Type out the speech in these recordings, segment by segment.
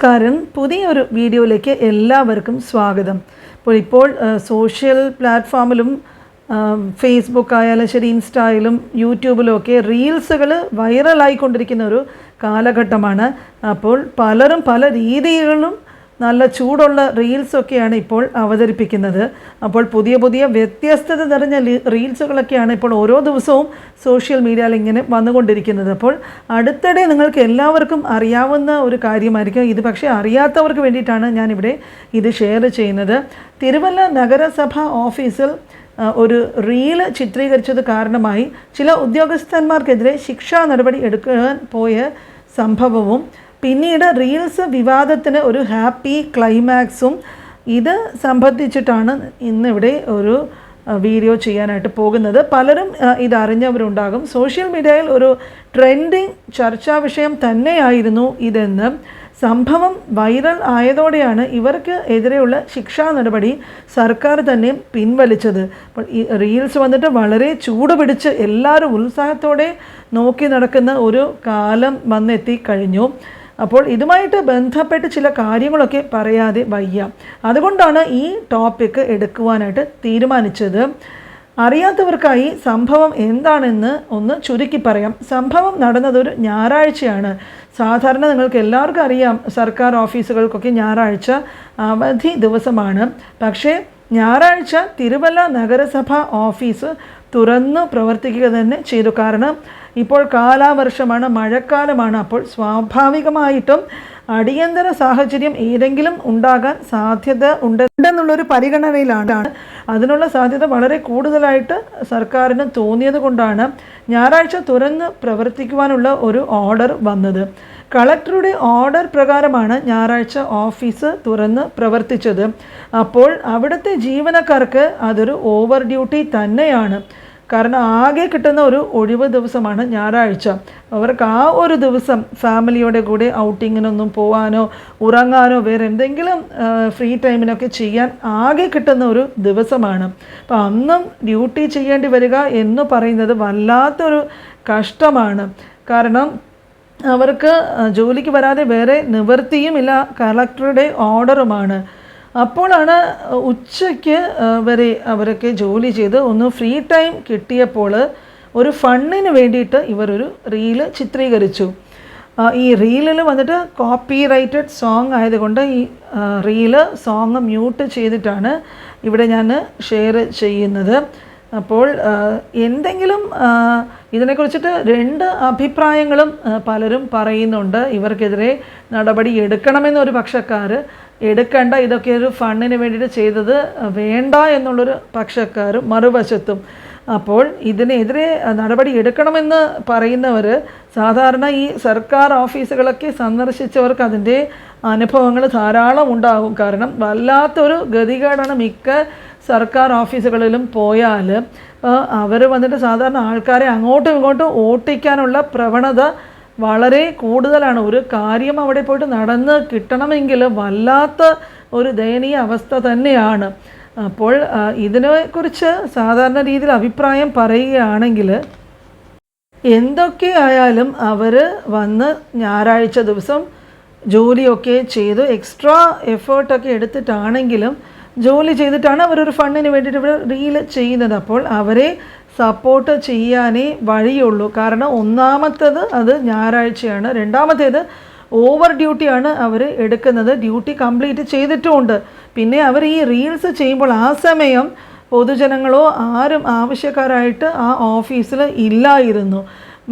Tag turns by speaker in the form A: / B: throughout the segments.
A: നമസ്കാരം. പുതിയൊരു വീഡിയോയിലേക്ക് എല്ലാവർക്കും സ്വാഗതം. അപ്പോൾ ഇപ്പോൾ സോഷ്യൽ പ്ലാറ്റ്ഫോമിലും ഫേസ്ബുക്ക് ആയാലും ശരി ഇൻസ്റ്റയിലും യൂട്യൂബിലും ഒക്കെ റീൽസുകൾ വൈറലായിക്കൊണ്ടിരിക്കുന്ന ഒരു കാലഘട്ടമാണ്. അപ്പോൾ പലരും പല രീതികളിലും നല്ല ചൂടുള്ള റീൽസൊക്കെയാണ് ഇപ്പോൾ അവതരിപ്പിക്കുന്നത്. അപ്പോൾ പുതിയ പുതിയ വ്യത്യസ്തത നിറഞ്ഞ റീൽസുകളൊക്കെയാണ് ഇപ്പോൾ ഓരോ ദിവസവും സോഷ്യൽ മീഡിയയിൽ ഇങ്ങനെ വന്നുകൊണ്ടിരിക്കുന്നത്. അപ്പോൾ അടുത്തിടെ നിങ്ങൾക്ക് എല്ലാവർക്കും അറിയാവുന്ന ഒരു കാര്യമായിരിക്കും. ഇത് പക്ഷേ അറിയാത്തവർക്ക് വേണ്ടിയിട്ടാണ് ഞാനിവിടെ ഇത് ഷെയർ ചെയ്യുന്നത്. തിരുവല്ല നഗരസഭ ഓഫീസിൽ ഒരു റീൽ ചിത്രീകരിച്ചത് കാരണമായി ചില ഉദ്യോഗസ്ഥന്മാർക്കെതിരെ ശിക്ഷാ നടപടി എടുക്കാൻ പോയ സംഭവവും പിന്നീട് റീൽസ് വിവാദത്തിന് ഒരു ഹാപ്പി ക്ലൈമാക്സും ഇത് സംബന്ധിച്ചിട്ടാണ് ഇന്നിവിടെ ഒരു വീഡിയോ ചെയ്യാനായിട്ട് പോകുന്നത്. പലരും ഇതറിഞ്ഞവരുണ്ടാകും സോഷ്യൽ മീഡിയയിൽ ഒരു ട്രെൻഡിങ് ചർച്ചാ വിഷയം തന്നെയായിരുന്നു ഇതെന്ന്. സംഭവം വൈറൽ ആയതോടെയാണ് ഇവർക്ക് എതിരെയുള്ള ശിക്ഷാ നടപടി സർക്കാർ തന്നെ പിൻവലിച്ചത്. അപ്പോൾ ഈ റീൽസ് വന്നിട്ട് വളരെ ചൂട് പിടിച്ച് എല്ലാവരും ഉത്സാഹത്തോടെ നോക്കി നടക്കുന്ന ഒരു കാലം വന്നെത്തി കഴിഞ്ഞു. അപ്പോൾ ഇതുമായിട്ട് ബന്ധപ്പെട്ട് ചില കാര്യങ്ങളൊക്കെ പറയാതെ വയ്യ. അതുകൊണ്ടാണ് ഈ ടോപ്പിക്ക് എടുക്കുവാനായിട്ട് തീരുമാനിച്ചത്. അറിയാത്തവർക്കായി സംഭവം എന്താണെന്ന് ഒന്ന് ചുരുക്കി പറയാം. സംഭവം നടന്നത് ഒരു ഞായറാഴ്ചയാണ്. സാധാരണ നിങ്ങൾക്ക് എല്ലാവർക്കും അറിയാം സർക്കാർ ഓഫീസുകൾക്കൊക്കെ ഞായറാഴ്ച അവധി ദിവസമാണ്. പക്ഷേ ഞായറാഴ്ച തിരുവല്ല നഗരസഭ ഓഫീസ് തുറന്നു പ്രവർത്തിക്കുക തന്നെ ചെയ്തു. കാരണം ഇപ്പോൾ കാലാവർഷമാണ് മഴക്കാലമാണ്. അപ്പോൾ സ്വാഭാവികമായിട്ടും അടിയന്തര സാഹചര്യം ഏതെങ്കിലും ഉണ്ടാകാൻ സാധ്യത ഉണ്ട് ഉണ്ടെന്നുള്ളൊരു പരിഗണനയിലാണ്. അതിനുള്ള സാധ്യത വളരെ കൂടുതലായിട്ട് സർക്കാരിന് തോന്നിയത് കൊണ്ടാണ് ഞായറാഴ്ച തുറന്ന് പ്രവർത്തിക്കുവാനുള്ള ഒരു ഓർഡർ വന്നത്. കളക്ടറുടെ ഓർഡർ പ്രകാരമാണ് ഞായറാഴ്ച ഓഫീസ് തുറന്ന് പ്രവർത്തിച്ചത്. അപ്പോൾ അവിടുത്തെ ജീവനക്കാർക്ക് അതൊരു ഓവർ ഡ്യൂട്ടി തന്നെയാണ്. കാരണം ആകെ കിട്ടുന്ന ഒരു ഒഴിവ് ദിവസമാണ് ഞായറാഴ്ച. അവർക്ക് ആ ഒരു ദിവസം ഫാമിലിയുടെ കൂടെ ഔട്ടിങ്ങിനൊന്നും പോകാനോ ഉറങ്ങാനോ വേറെ എന്തെങ്കിലും ഫ്രീ ടൈമിനൊക്കെ ചെയ്യാൻ ആകെ കിട്ടുന്ന ഒരു ദിവസമാണ്. അപ്പോൾ അന്നും ഡ്യൂട്ടി ചെയ്യേണ്ടി വരിക എന്ന് പറയുന്നത് വല്ലാത്തൊരു കഷ്ടമാണ്. കാരണം അവർക്ക് ജോലിക്ക് വരാതെ വേറെ നിവൃത്തിയുമില്ല കളക്ടറുടെ ഓർഡറുമാണ്. അപ്പോഴാണ് ഉച്ചയ്ക്ക് വരെ അവരൊക്കെ ജോലി ചെയ്ത് ഒന്ന് ഫ്രീ ടൈം കിട്ടിയപ്പോൾ ഒരു ഫണ്ണിന് വേണ്ടിയിട്ട് ഇവരൊരു റീൽ ചിത്രീകരിച്ചു. ഈ റീലിൽ വന്നിട്ട് കോപ്പി റൈറ്റഡ് സോങ് ആയതുകൊണ്ട് ഈ റീൽ സോങ് മ്യൂട്ട് ചെയ്തിട്ടാണ് ഇവിടെ ഞാൻ ഷെയർ ചെയ്യുന്നത്. അപ്പോൾ എന്തെങ്കിലും ഇതിനെക്കുറിച്ചിട്ട് രണ്ട് അഭിപ്രായങ്ങളും പലരും പറയുന്നുണ്ട്. ഇവർക്കെതിരെ നടപടി എടുക്കണമെന്ന് ഒരു പക്ഷക്കാർ എടുക്കേണ്ട ഇതൊക്കെ ഒരു ഫണ്ടിന് വേണ്ടിയിട്ട് ചെയ്തത് വേണ്ട എന്നുള്ളൊരു പക്ഷക്കാരും മറുവശത്തും. അപ്പോൾ ഇതിനെതിരെ നടപടി എടുക്കണമെന്ന് പറയുന്നവർ സാധാരണ ഈ സർക്കാർ ഓഫീസുകളൊക്കെ സന്ദർശിച്ചവർക്ക് അതിന്റെ അനുഭവങ്ങൾ ധാരാളം ഉണ്ടാകും. കാരണം വല്ലാത്തൊരു ഗതികേടാണ് മിക്ക സർക്കാർ ഓഫീസുകളിലും പോയാൽ അവർ വന്നിട്ട് സാധാരണ ആൾക്കാരെ അങ്ങോട്ടും ഇങ്ങോട്ടും ഓട്ടിക്കാനുള്ള പ്രവണത വളരെ കൂടുതലാണ്. ഒരു കാര്യം അവിടെ പോയിട്ട് നടന്ന് കിട്ടണമെങ്കിൽ വല്ലാത്ത ഒരു ദയനീയ അവസ്ഥ തന്നെയാണ്. അപ്പോൾ ഇതിനെക്കുറിച്ച് സാധാരണ രീതിയിൽ അഭിപ്രായം പറയുകയാണെങ്കിൽ എന്തൊക്കെ ആയാലും അവർ വന്ന് ഞായറാഴ്ച ദിവസം ജോലിയൊക്കെ ചെയ്ത് എക്സ്ട്രാ എഫേർട്ടൊക്കെ എടുത്തിട്ടാണെങ്കിലും ജോലി ചെയ്തിട്ടാണ് അവരൊരു ഫണ്ടിന് വേണ്ടിയിട്ട് ഇവിടെ റീൽ ചെയ്യുന്നത്. അപ്പോൾ അവരെ സപ്പോർട്ട് ചെയ്യാനേ വഴിയുള്ളൂ. കാരണം ഒന്നാമത്തേത് അത് ഞായറാഴ്ചയാണ്. രണ്ടാമത്തേത് ഓവർ ഡ്യൂട്ടിയാണ് അവർ എടുക്കുന്നത്. ഡ്യൂട്ടി കംപ്ലീറ്റ് ചെയ്തിട്ടുമുണ്ട് പിന്നെ അവർ ഈ റീൽസ് ചെയ്യുമ്പോൾ ആ സമയം പൊതുജനങ്ങളോ ആരും ആവശ്യക്കാരായിട്ട് ആ ഓഫീസിൽ ഇല്ലായിരുന്നു.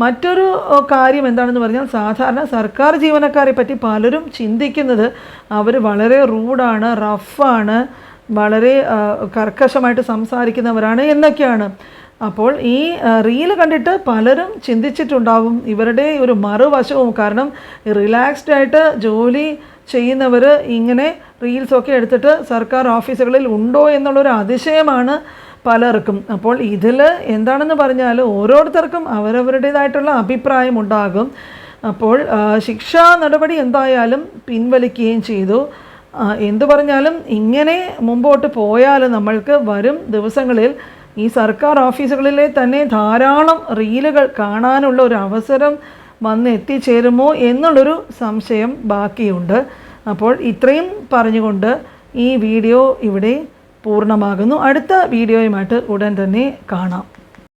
A: മറ്റൊരു കാര്യം എന്താണെന്ന് പറഞ്ഞാൽ സാധാരണ സർക്കാർ ജീവനക്കാരെ പറ്റി പലരും ചിന്തിക്കുന്നത് അവർ വളരെ റൂഡാണ് റഫാണ് വളരെ കർക്കശമായിട്ട് സംസാരിക്കുന്നവരാണ് എന്നൊക്കെയാണ്. അപ്പോൾ ഈ റീൽ കണ്ടിട്ട് പലരും ചിന്തിച്ചിട്ടുണ്ടാവും ഇവരുടെ ഒരു മറുവശവും. കാരണം റിലാക്സ്ഡ് ആയിട്ട് ജോലി ചെയ്യുന്നവർ ഇങ്ങനെ റീൽസൊക്കെ എടുത്തിട്ട് സർക്കാർ ഓഫീസുകളിൽ ഉണ്ടോ എന്നുള്ളൊരു അതിശയമാണ് പലർക്കും. അപ്പോൾ ഇതിൽ എന്താണെന്ന് പറഞ്ഞാൽ ഓരോരുത്തർക്കും അവരവരുടേതായിട്ടുള്ള അഭിപ്രായം ഉണ്ടാകും. അപ്പോൾ ശിക്ഷാ നടപടി എന്തായാലും പിൻവലിക്കുകയും ചെയ്തു. എന്തു പറഞ്ഞാലും ഇങ്ങനെ മുമ്പോട്ട് പോയാൽ നമ്മൾക്ക് വരും ദിവസങ്ങളിൽ ഈ സർക്കാർ ഓഫീസുകളിലെ തന്നെ ധാരാളം റീലുകൾ കാണാനുള്ള ഒരു അവസരം വന്ന് എത്തിച്ചേരുമോ എന്നുള്ളൊരു സംശയം ബാക്കിയുണ്ട്. അപ്പോൾ ഇത്രയും പറഞ്ഞുകൊണ്ട് ഈ വീഡിയോ ഇവിടെ പൂർണമാകുന്നു. അടുത്ത വീഡിയോയുമായിട്ട് ഉടൻ തന്നെ കാണാം.